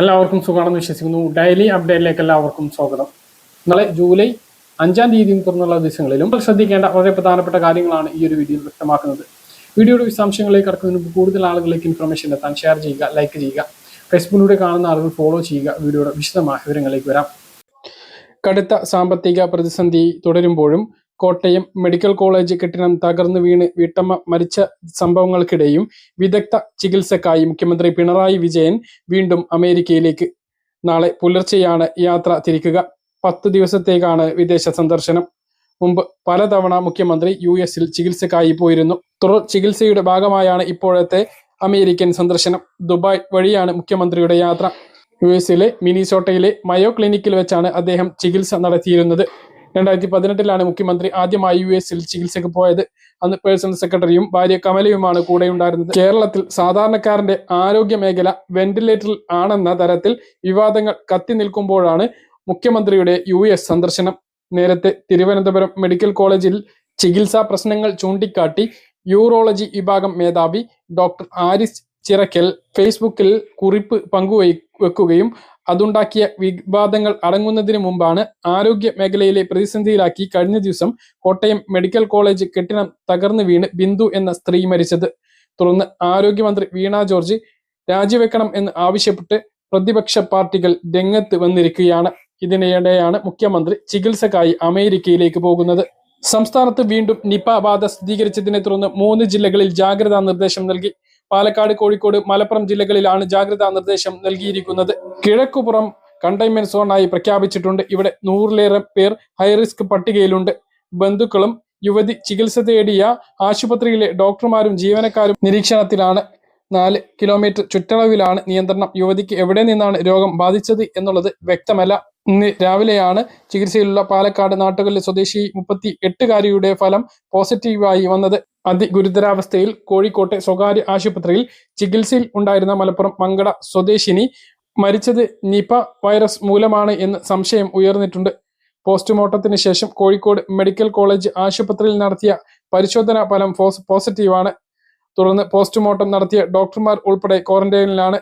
എല്ലാവർക്കും സുഖമാണെന്ന് വിശ്വസിക്കുന്നു. ഡെയിലി അപ്ഡേറ്റിലേക്ക് എല്ലാവർക്കും സ്വാഗതം. ഇന്നലെ ജൂലൈ അഞ്ചാം തീയതി തുറന്നുള്ള ദിവസങ്ങളിലും ശ്രദ്ധിക്കേണ്ട വളരെ പ്രധാനപ്പെട്ട കാര്യങ്ങളാണ് ഈ ഒരു വീഡിയോയിൽ വ്യക്തമാക്കുന്നത്. വീഡിയോയുടെ വിശദാംശങ്ങളിലേക്ക് കടക്കുന്നതിന് മുമ്പ് കൂടുതൽ ആളുകളിലേക്ക് ഇൻഫർമേഷൻ എത്താൻ ഷെയർ ചെയ്യുക ലൈക്ക് ചെയ്യുക ഫേസ്ബുക്കിലൂടെ കാണുന്ന ആളുകൾ ഫോളോ ചെയ്യുക വീഡിയോയുടെ വിശദമായ വിവരങ്ങളിലേക്ക് വരാം. കടുത്ത സാമ്പത്തിക പ്രതിസന്ധി തുടരുമ്പോഴും കോട്ടയം മെഡിക്കൽ കോളേജ് കെട്ടിടം തകർന്നു വീണ് വീട്ടമ്മ മരിച്ച സംഭവങ്ങൾക്കിടയും വിദഗ്ധ ചികിത്സക്കായി മുഖ്യമന്ത്രി പിണറായി വിജയൻ വീണ്ടും അമേരിക്കയിലേക്ക്. നാളെ പുലർച്ചെയാണ് യാത്ര തിരിക്കുക. പത്ത് ദിവസത്തേക്കാണ് വിദേശ സന്ദർശനം. മുമ്പ് പലതവണ മുഖ്യമന്ത്രി യു എസിൽ ചികിത്സക്കായി പോയിരുന്നു. തുടർ ചികിത്സയുടെ ഭാഗമായാണ് ഇപ്പോഴത്തെ അമേരിക്കൻ സന്ദർശനം. ദുബായ് വഴിയാണ് മുഖ്യമന്ത്രിയുടെ യാത്ര. യു എസിലെ മിനിസോട്ടയിലെ മയോ ക്ലിനിക്കിൽ വെച്ചാണ് അദ്ദേഹം ചികിത്സ നടത്തിയിരുന്നത്. രണ്ടായിരത്തി പതിനെട്ടിലാണ് മുഖ്യമന്ത്രി ആദ്യമായി യു എസിൽ ചികിത്സയ്ക്ക് പോയത്. അന്ന് പേഴ്സണൽ സെക്രട്ടറിയും ഭാര്യ കമലയുമാണ് കൂടെ ഉണ്ടായിരുന്നത്. കേരളത്തിൽ സാധാരണക്കാരന്റെ ആരോഗ്യ മേഖല വെന്റിലേറ്ററിൽ ആണെന്ന തരത്തിൽ വിവാദങ്ങൾ കത്തി നിൽക്കുമ്പോഴാണ് മുഖ്യമന്ത്രിയുടെ യു എസ് സന്ദർശനം. നേരത്തെ തിരുവനന്തപുരം മെഡിക്കൽ കോളേജിൽ ചികിത്സാ പ്രശ്നങ്ങൾ ചൂണ്ടിക്കാട്ടി യൂറോളജി വിഭാഗം മേധാവി ഡോക്ടർ ആരിസ് ചിറക്കൽ ഫേസ്ബുക്കിൽ കുറിപ്പ് പങ്കുവെക്കുകയും അതുണ്ടാക്കിയ വിവാദങ്ങൾ അടങ്ങുന്നതിന് മുമ്പാണ് ആരോഗ്യ മേഖലയിലെ പ്രതിസന്ധിയിലാക്കി കഴിഞ്ഞ ദിവസം കോട്ടയം മെഡിക്കൽ കോളേജ് കെട്ടിടം തകർന്നു വീണ് ബിന്ദു എന്ന സ്ത്രീ മരിച്ചത്. തുടർന്ന് ആരോഗ്യമന്ത്രി വീണ ജോർജ് രാജിവെക്കണം എന്ന് ആവശ്യപ്പെട്ട് പ്രതിപക്ഷ പാർട്ടികൾ രംഗത്ത് വന്നിരിക്കുകയാണ്. ഇതിനിടെയാണ് മുഖ്യമന്ത്രി ചികിത്സക്കായി അമേരിക്കയിലേക്ക് പോകുന്നത്. സംസ്ഥാനത്ത് വീണ്ടും നിപ ബാധ സ്ഥിരീകരിച്ചതിനെ തുടർന്ന് മൂന്ന് ജില്ലകളിൽ ജാഗ്രതാ നിർദ്ദേശം നൽകി. പാലക്കാട് കോഴിക്കോട് മലപ്പുറം ജില്ലകളിലാണ് ജാഗ്രതാ നിർദ്ദേശം നൽകിയിരിക്കുന്നത്. കിഴക്കുപുറം കണ്ടെയ്ൻമെന്റ് സോണായി പ്രഖ്യാപിച്ചിട്ടുണ്ട്. ഇവിടെ നൂറിലേറെ പേർ ഹൈറിസ്ക് പട്ടികയിലുണ്ട്. ബന്ധുക്കളും യുവതി ചികിത്സ തേടിയ ആശുപത്രിയിലെ ഡോക്ടർമാരും ജീവനക്കാരും നിരീക്ഷണത്തിലാണ്. നാല് കിലോമീറ്റർ ചുറ്റളവിലാണ് നിയന്ത്രണം. യുവതിക്ക് എവിടെ നിന്നാണ് രോഗം ബാധിച്ചത് എന്നുള്ളത് വ്യക്തമല്ല. ഇന്ന് രാവിലെയാണ് ചികിത്സയിലുള്ള പാലക്കാട് നാട്ടുകളിലെ സ്വദേശി മുപ്പത്തി എട്ടുകാരിയുടെ ഫലം പോസിറ്റീവായി വന്നത്. അതിഗുരുതരാവസ്ഥയിൽ കോഴിക്കോട്ടെ സ്വകാര്യ ആശുപത്രിയിൽ ചികിത്സയിൽ ഉണ്ടായിരുന്ന മലപ്പുറം മങ്കട സ്വദേശിനി മരിച്ചത് നിപ വൈറസ് മൂലമാണ് എന്ന് സംശയം ഉയർന്നിട്ടുണ്ട്. പോസ്റ്റ്മോർട്ടത്തിന് ശേഷം കോഴിക്കോട് മെഡിക്കൽ കോളേജ് ആശുപത്രിയിൽ നടത്തിയ പരിശോധനാ ഫലം പോസിറ്റീവാണ്. തുടർന്ന് പോസ്റ്റ്മോർട്ടം നടത്തിയ ഡോക്ടർമാർ ഉൾപ്പെടെ ക്വാറന്റൈനിലാണ്.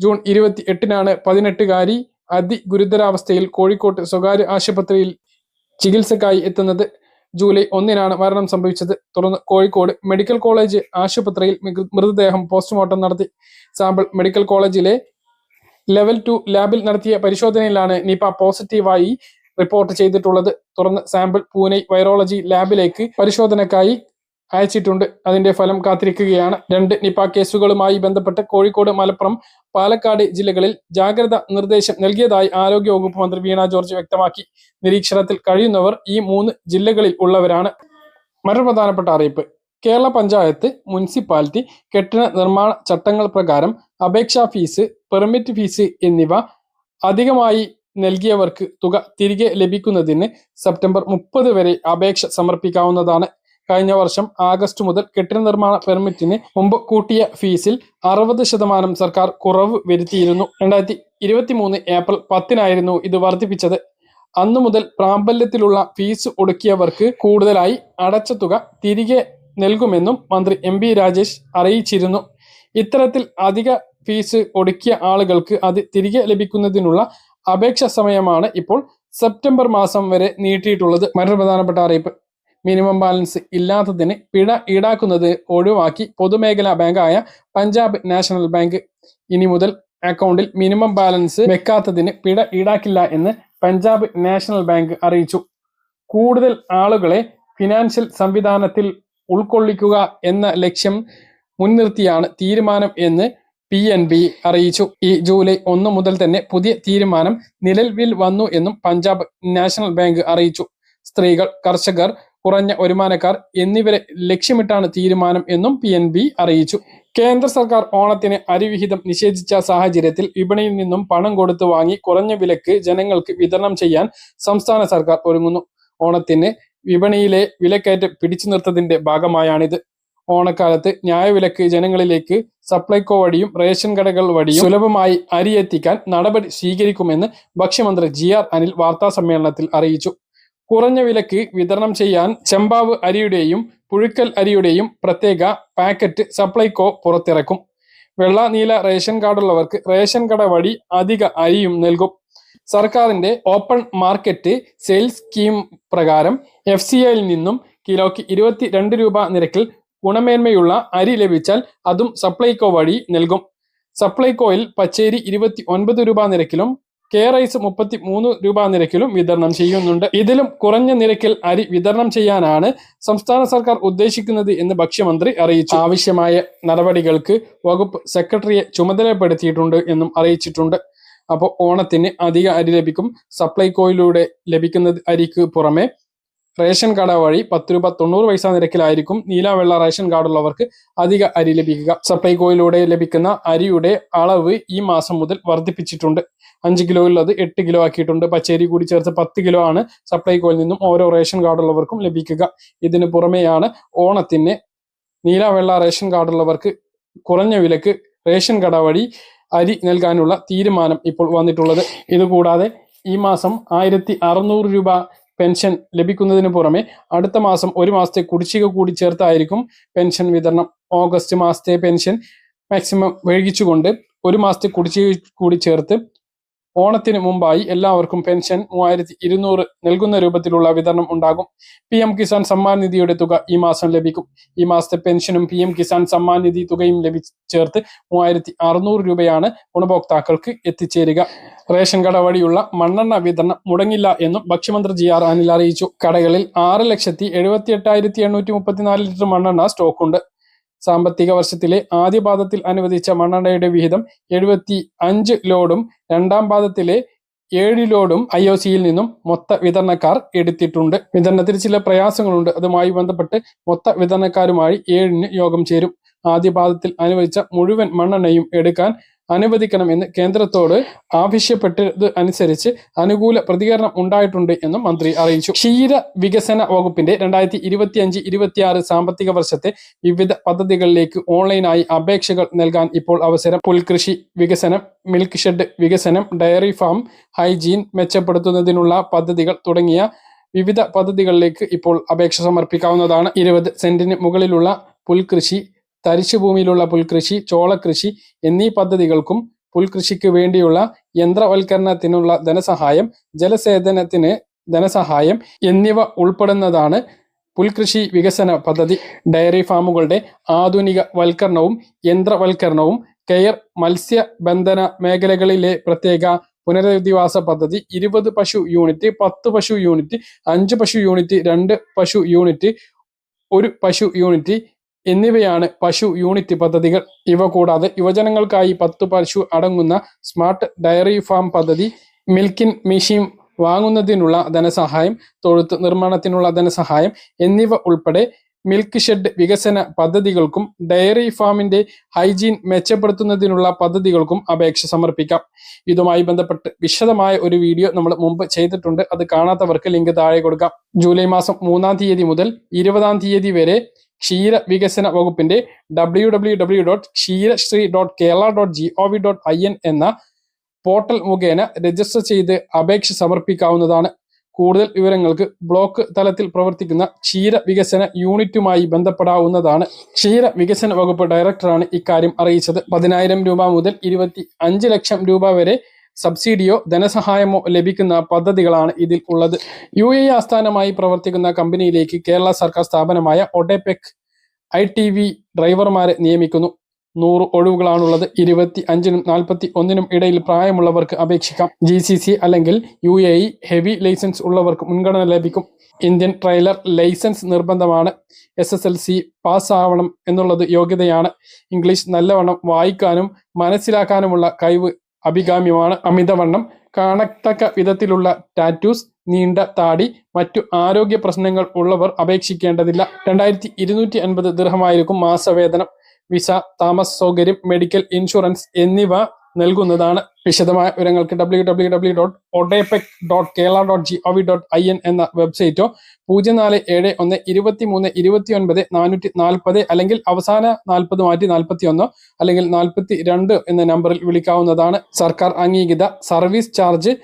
ജൂൺ ഇരുപത്തി എട്ടിനാണ് പതിനെട്ടുകാരി അതിഗുരുതരാവസ്ഥയിൽ കോഴിക്കോട്ട് സ്വകാര്യ ആശുപത്രിയിൽ ചികിത്സക്കായി എത്തുന്നത്. ജൂലൈ ഒന്നിനാണ് മരണം സംഭവിച്ചത്. തുടർന്ന് കോഴിക്കോട് മെഡിക്കൽ കോളേജ് ആശുപത്രിയിൽ മൃതദേഹം പോസ്റ്റ്മോർട്ടം നടത്തി. സാമ്പിൾ മെഡിക്കൽ കോളേജിലെ ലെവൽ ടു ലാബിൽ നടത്തിയ പരിശോധനയിലാണ് നിപ പോസിറ്റീവായി റിപ്പോർട്ട് ചെയ്തിട്ടുള്ളത്. തുടർന്ന് സാമ്പിൾ പൂനെ വൈറോളജി ലാബിലേക്ക് പരിശോധനയ്ക്കായി അയച്ചിട്ടുണ്ട്. അതിന്റെ ഫലം കാത്തിരിക്കുകയാണ്. രണ്ട് നിപ കേസുകളുമായി ബന്ധപ്പെട്ട് കോഴിക്കോട് മലപ്പുറം പാലക്കാട് ജില്ലകളിൽ ജാഗ്രത നിർദ്ദേശം നൽകിയതായി ആരോഗ്യ വകുപ്പ് മന്ത്രി വീണ ജോർജ് വ്യക്തമാക്കി. നിരീക്ഷണത്തിൽ കഴിയുന്നവർ ഈ മൂന്ന് ജില്ലകളിൽ ഉള്ളവരാണ്. മറ്റൊരു പ്രധാനപ്പെട്ട അറിയിപ്പ്. കേരള പഞ്ചായത്ത് മുനിസിപ്പാലിറ്റി കെട്ടിട നിർമ്മാണ ചട്ടങ്ങൾ പ്രകാരം അപേക്ഷാ ഫീസ് പെർമിറ്റ് ഫീസ് എന്നിവ അധികമായി നൽകിയവർക്ക് തുക തിരികെ ലഭിക്കുന്നതിന് സെപ്റ്റംബർ മുപ്പത് വരെ അപേക്ഷ സമർപ്പിക്കാവുന്നതാണ്. കഴിഞ്ഞ വർഷം ആഗസ്റ്റ് മുതൽ കെട്ടിട നിർമ്മാണ പെർമിറ്റിന് മുമ്പ് കൂട്ടിയ ഫീസിൽ അറുപത് ശതമാനം സർക്കാർ കുറവ് വരുത്തിയിരുന്നു. രണ്ടായിരത്തി ഇരുപത്തി മൂന്ന് ഏപ്രിൽ പത്തിനായിരുന്നു ഇത് വർദ്ധിപ്പിച്ചത്. അന്നു മുതൽ പ്രാബല്യത്തിലുള്ള ഫീസ് ഒടുക്കിയവർക്ക് കൂടുതലായി അടച്ച തുക തിരികെ നൽകുമെന്നും മന്ത്രി എം ബി രാജേഷ് അറിയിച്ചിരുന്നു. ഇത്തരത്തിൽ അധിക ഫീസ് ഒടുക്കിയ ആളുകൾക്ക് അത് തിരികെ ലഭിക്കുന്നതിനുള്ള അപേക്ഷ സമയമാണ് ഇപ്പോൾ സെപ്റ്റംബർ മാസം വരെ നീട്ടിയിട്ടുള്ളത്. മറ്റൊരു പ്രധാനപ്പെട്ട അറിയിപ്പ്. മിനിമം ബാലൻസ് ഇല്ലാത്തതിന് പിഴ ഈടാക്കുന്നത് ഒഴിവാക്കി പൊതുമേഖലാ ബാങ്കായ പഞ്ചാബ് നാഷണൽ ബാങ്ക്. ഇനി മുതൽ അക്കൗണ്ടിൽ മിനിമം ബാലൻസ് വെക്കാത്തതിന് പിഴ ഈടാക്കില്ല എന്ന് പഞ്ചാബ് നാഷണൽ ബാങ്ക് അറിയിച്ചു. കൂടുതൽ ആളുകളെ ഫിനാൻഷ്യൽ സംവിധാനത്തിൽ ഉൾക്കൊള്ളിക്കുക എന്ന ലക്ഷ്യം മുൻനിർത്തിയാണ് തീരുമാനം എന്ന് പി എൻ ബി അറിയിച്ചു. ഈ ജൂലൈ ഒന്ന് മുതൽ തന്നെ പുതിയ തീരുമാനം നിലവിൽ വന്നു എന്നും പഞ്ചാബ് നാഷണൽ ബാങ്ക് അറിയിച്ചു. സ്ത്രീകൾ കർഷകർ കുറഞ്ഞ വരുമാനക്കാർ എന്നിവരെ ലക്ഷ്യമിട്ടാണ് തീരുമാനം എന്നും പി അറിയിച്ചു. കേന്ദ്ര സർക്കാർ ഓണത്തിന് അരിവിഹിതം നിഷേധിച്ച സാഹചര്യത്തിൽ വിപണിയിൽ നിന്നും പണം കൊടുത്തു വാങ്ങി കുറഞ്ഞ വിലക്ക് ജനങ്ങൾക്ക് വിതരണം ചെയ്യാൻ സംസ്ഥാന സർക്കാർ ഒരുങ്ങുന്നു. ഓണത്തിന് വിപണിയിലെ വിലക്കയറ്റം പിടിച്ചു നിർത്തതിന്റെ ഭാഗമായാണിത്. ഓണക്കാലത്ത് ന്യായവിലക്ക് ജനങ്ങളിലേക്ക് സപ്ലൈകോ വഴിയും റേഷൻ കടകൾ വഴിയും സുലഭമായി അരി എത്തിക്കാൻ നടപടി സ്വീകരിക്കുമെന്ന് ഭക്ഷ്യമന്ത്രി ജി ആർ അനിൽ വാർത്താ സമ്മേളനത്തിൽ അറിയിച്ചു. കുറഞ്ഞ വിലക്ക് വിതരണം ചെയ്യാൻ ചെമ്പാവ് അരിയുടെയും പുഴുക്കൽ അരിയുടെയും പ്രത്യേക പാക്കറ്റ് സപ്ലൈകോ പുറത്തിറക്കും. വെള്ള നീല റേഷൻ കാർഡുള്ളവർക്ക് റേഷൻ കട വഴി അധിക അരിയും നൽകും. സർക്കാരിന്റെ ഓപ്പൺ മാർക്കറ്റ് സെയിൽസ് സ്കീം പ്രകാരം എഫ് സി ഐയിൽ നിന്നും കിലോയ്ക്ക് ഇരുപത്തി രണ്ട് രൂപ നിരക്കിൽ ഗുണമേന്മയുള്ള അരി ലഭിച്ചാൽ അതും സപ്ലൈകോ വഴി നൽകും. സപ്ലൈകോയിൽ പച്ചേരി ഇരുപത്തി ഒൻപത് രൂപ നിരക്കിലും കെ റൈസ് മുപ്പത്തി മൂന്ന് രൂപ നിരക്കിലും വിതരണം ചെയ്യുന്നുണ്ട്. ഇതിലും കുറഞ്ഞ നിരക്കിൽ അരി വിതരണം ചെയ്യാനാണ് സംസ്ഥാന സർക്കാർ ഉദ്ദേശിക്കുന്നത് എന്ന് ഭക്ഷ്യമന്ത്രി അറിയിച്ചു. ആവശ്യമായ നടപടികൾക്ക് വകുപ്പ് സെക്രട്ടറിയെ ചുമതലപ്പെടുത്തിയിട്ടുണ്ട് എന്നും അറിയിച്ചിട്ടുണ്ട്. അപ്പോൾ ഓണത്തിന് അധിക അരി ലഭിക്കും. സപ്ലൈകോയിലൂടെ ലഭിക്കുന്ന അരിക്ക് പുറമെ റേഷൻ കട വഴി പത്ത് രൂപ തൊണ്ണൂറ് പൈസ നിരക്കിലായിരിക്കും നീല വെള്ള റേഷൻ കാർഡുള്ളവർക്ക് അധിക അരി ലഭിക്കുക. സപ്ലൈകോയിലൂടെ ലഭിക്കുന്ന അരിയുടെ അളവ് ഈ മാസം മുതൽ വർദ്ധിപ്പിച്ചിട്ടുണ്ട്. അഞ്ച് കിലോ ഉള്ളത് എട്ട് കിലോ ആക്കിയിട്ടുണ്ട്. പച്ചരി കൂടി ചേർത്ത് പത്ത് കിലോ ആണ് സപ്ലൈകോയിൽ നിന്നും ഓരോ റേഷൻ കാർഡുള്ളവർക്കും ലഭിക്കുക. ഇതിന് പുറമെയാണ് ഓണത്തിന് നീല വെള്ള റേഷൻ കാർഡുള്ളവർക്ക് കുറഞ്ഞ വിലക്ക് റേഷൻ കട വഴി അരി നൽകാനുള്ള തീരുമാനം ഇപ്പോൾ വന്നിട്ടുള്ളത്. ഇതുകൂടാതെ ഈ മാസം ആയിരത്തി അറുന്നൂറ് രൂപ പെൻഷൻ ലഭിക്കുന്നതിന് പുറമെ അടുത്ത മാസം ഒരു മാസത്തെ കുടിശ്ശിക കൂടി ചേർത്തായിരിക്കും പെൻഷൻ വിതരണം. ഓഗസ്റ്റ് മാസത്തെ പെൻഷൻ മാക്സിമം വൈകിച്ചുകൊണ്ട് ഒരു മാസത്തെ കുടിശ്ശിക കൂടി ചേർത്ത് ഓണത്തിന് മുമ്പായി എല്ലാവർക്കും പെൻഷൻ മൂവായിരത്തി ഇരുന്നൂറ് നൽകുന്ന രൂപത്തിലുള്ള വിതരണം ഉണ്ടാകും. പി എം കിസാൻ സമ്മാൻ നിധിയുടെ തുക ഈ മാസം ലഭിക്കും. ഈ മാസത്തെ പെൻഷനും പി എം കിസാൻ സമ്മാൻ നിധി തുകയും ലഭിച്ചേർത്ത് മൂവായിരത്തി അറുന്നൂറ് രൂപയാണ് ഗുണഭോക്താക്കൾക്ക് എത്തിച്ചേരുക. റേഷൻ കട വഴിയുള്ള മണ്ണെണ്ണ വിതരണം മുടങ്ങില്ല എന്നും ഭക്ഷ്യമന്ത്രി ജി ആർ അനിൽ അറിയിച്ചു. കടകളിൽ ആറ് ലക്ഷത്തി എഴുപത്തി എട്ടായിരത്തി എണ്ണൂറ്റി മുപ്പത്തിനാല് ലിറ്റർ മണ്ണെണ്ണ സ്റ്റോക്കുണ്ട്. സാമ്പത്തിക വർഷത്തിലെ ആദ്യ പാദത്തിൽ അനുവദിച്ച മണ്ണെണ്ണയുടെ വിഹിതം എഴുപത്തി അഞ്ച് ലോഡും രണ്ടാം പാദത്തിലെ ഏഴ് ലോഡും ഐ ഒ സിയിൽ നിന്നും മൊത്ത വിതരണക്കാർ എടുത്തിട്ടുണ്ട്. വിതരണത്തിൽ ചില പ്രയാസങ്ങളുണ്ട്. അതുമായി ബന്ധപ്പെട്ട് മൊത്ത വിതരണക്കാരുമായി ഏഴിന് യോഗം ചേരും. ആദ്യ പാദത്തിൽ അനുവദിച്ച മുഴുവൻ മണ്ണെണ്ണയും എടുക്കാൻ അനുവദിക്കണമെന്ന് കേന്ദ്രത്തോട് ആവശ്യപ്പെട്ടത് അനുസരിച്ച് അനുകൂല പ്രതികരണം ഉണ്ടായിട്ടുണ്ട് എന്നും മന്ത്രി അറിയിച്ചു. ക്ഷീര വികസന വകുപ്പിന്റെ രണ്ടായിരത്തി ഇരുപത്തി അഞ്ച് ഇരുപത്തിയാറ് സാമ്പത്തിക വർഷത്തെ വിവിധ പദ്ധതികളിലേക്ക് ഓൺലൈനായി അപേക്ഷകൾ നൽകാൻ ഇപ്പോൾ അവസരം. പുൽകൃഷി വികസനം മിൽക്ക് ഷെഡ് വികസനം ഡയറി ഫാം ഹൈജീൻ മെച്ചപ്പെടുത്തുന്നതിനുള്ള പദ്ധതികൾ തുടങ്ങിയ വിവിധ പദ്ധതികളിലേക്ക് ഇപ്പോൾ അപേക്ഷ സമർപ്പിക്കാവുന്നതാണ്. ഇരുപത് സെന്റിന് മുകളിലുള്ള പുൽകൃഷി തരിശുഭൂമിയിലുള്ള പുൽകൃഷി ചോളകൃഷി എന്നീ പദ്ധതികൾക്കും പുൽകൃഷിക്ക് വേണ്ടിയുള്ള യന്ത്രവൽക്കരണത്തിനുള്ള ധനസഹായം ജലസേചനത്തിന് ധനസഹായം എന്നിവ ഉൾപ്പെടുന്നതാണ് പുൽകൃഷി വികസന പദ്ധതി. ഡയറി ഫാമുകളുടെ ആധുനിക വൽക്കരണവും യന്ത്രവൽക്കരണവും കെയർ മത്സ്യബന്ധന മേഖലകളിലെ പ്രത്യേക പുനരധിവാസ പദ്ധതി ഇരുപത് പശു യൂണിറ്റ് പത്ത് പശു യൂണിറ്റ് അഞ്ച് പശു യൂണിറ്റ് രണ്ട് പശു യൂണിറ്റ് ഒരു പശു യൂണിറ്റ് എന്നിവയാണ് പശു യൂണിറ്റ് പദ്ധതികൾ. ഇവ കൂടാതെ യുവജനങ്ങൾക്കായി പത്ത് പശു അടങ്ങുന്ന സ്മാർട്ട് ഡയറി ഫാം പദ്ധതി മിൽക്കിൻ മെഷീൻ വാങ്ങുന്നതിനുള്ള ധനസഹായം തൊഴുത്ത് നിർമ്മാണത്തിനുള്ള ധനസഹായം എന്നിവ ഉൾപ്പെടെ മിൽക്ക് ഷെഡ് വികസന പദ്ധതികൾക്കും ഡയറി ഫാമിന്റെ ഹൈജീൻ മെച്ചപ്പെടുത്തുന്നതിനുള്ള പദ്ധതികൾക്കും അപേക്ഷ സമർപ്പിക്കാം. ഇതുമായി ബന്ധപ്പെട്ട് വിശദമായ ഒരു വീഡിയോ നമ്മൾ മുമ്പ് ചെയ്തിട്ടുണ്ട്. അത് കാണാത്തവർക്ക് ലിങ്ക് താഴെ കൊടുക്കാം. ജൂലൈ മാസം മൂന്നാം തീയതി മുതൽ ഇരുപതാം തീയതി വരെ ക്ഷീര വികസന വകുപ്പിന്റെ W W W dot Ksheerasree dot Kerala dot G O V dot I N എന്ന പോർട്ടൽ മുഖേന രജിസ്റ്റർ ചെയ്ത് അപേക്ഷ സമർപ്പിക്കാവുന്നതാണ്. കൂടുതൽ വിവരങ്ങൾക്ക് ബ്ലോക്ക് തലത്തിൽ പ്രവർത്തിക്കുന്ന ക്ഷീര വികസന യൂണിറ്റുമായി ബന്ധപ്പെടാവുന്നതാണ്. ക്ഷീര വികസന വകുപ്പ് ഡയറക്ടറാണ് ഇക്കാര്യം അറിയിച്ചത്. പതിനായിരം രൂപ മുതൽ ഇരുപത്തി ലക്ഷം രൂപ വരെ സബ്സിഡിയോ ധനസഹായമോ ലഭിക്കുന്ന പദ്ധതികളാണ് ഇതിൽ ഉള്ളത്. യു എ ആസ്ഥാനമായി പ്രവർത്തിക്കുന്ന കമ്പനിയിലേക്ക് കേരള സർക്കാർ സ്ഥാപനമായ ഒഡെപെക് ഐ ടി വി ഡ്രൈവർമാരെ നിയമിക്കുന്നു. നൂറ് ഒഴിവുകളാണുള്ളത്. ഇരുപത്തി അഞ്ചിനും നാൽപ്പത്തി ഒന്നിനും ഇടയിൽ പ്രായമുള്ളവർക്ക് അപേക്ഷിക്കാം. ജി സി സി അല്ലെങ്കിൽ U A E heavy licence ഉള്ളവർക്ക് മുൻഗണന ലഭിക്കും. ഇന്ത്യൻ ട്രെയിലർ ലൈസൻസ് നിർബന്ധമാണ്. എസ് എസ് എൽ സി പാസ്സാവണം എന്നുള്ളത് യോഗ്യതയാണ്. ഇംഗ്ലീഷ് നല്ലവണ്ണം വായിക്കാനും മനസ്സിലാക്കാനുമുള്ള കഴിവ് അഭികാമ്യമാണ്. അമിതവണ്ണം. കാണത്തക്ക വിധത്തിലുള്ള ടാറ്റൂസ് നീണ്ട താടി മറ്റു ആരോഗ്യ പ്രശ്നങ്ങൾ ഉള്ളവർ അപേക്ഷിക്കേണ്ടതില്ല. രണ്ടായിരത്തി ഇരുന്നൂറ്റി അൻപത് ദൃഹമായിരിക്കും മാസവേതനം വിസ താമസ സൗകര്യം മെഡിക്കൽ ഇൻഷുറൻസ് എന്നിവ നൽകുന്നതാണ് വിശദമായ വിവരങ്ങൾക്ക് W W W dot Odepec dot Kerala dot G O V dot I N എന്ന വെബ്സൈറ്റോ പൂജ്യം നാല് ഏഴ് ഒന്ന് ഇരുപത്തി മൂന്ന് ഇരുപത്തി ഒൻപത് നാനൂറ്റി നാൽപ്പത് അല്ലെങ്കിൽ അവസാന നാൽപ്പത് മാറ്റി നാൽപ്പത്തി ഒന്നോ അല്ലെങ്കിൽ നാൽപ്പത്തി രണ്ട് എന്ന നമ്പറിൽ വിളിക്കാവുന്നതാണ് സർക്കാർ അംഗീകൃത സർവീസ് ചാർജ്.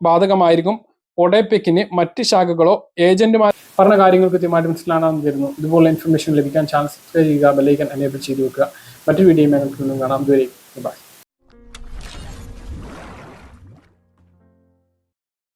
ബാധകമായിരിക്കും. ഒഡേപെക്കിന് മറ്റ് ശാഖകളോ ഏജന്റുമാർ പറഞ്ഞ കാര്യങ്ങൾ കൃത്യമായിട്ട് മനസ്സിലാണെന്ന് തരുന്നു ഇതുപോലെ ഇൻഫർമേഷൻ ലഭിക്കാൻ ചാനൽ സബ്സ്ക്രൈബ് ചെയ്യുക ബെല്ലൈക്കൻ എനേബിൾ ചെയ്തു വെക്കുക. മറ്റു വീഡിയോ ഞങ്ങൾക്ക് കാണാം. ഇതുവരെ ബൈ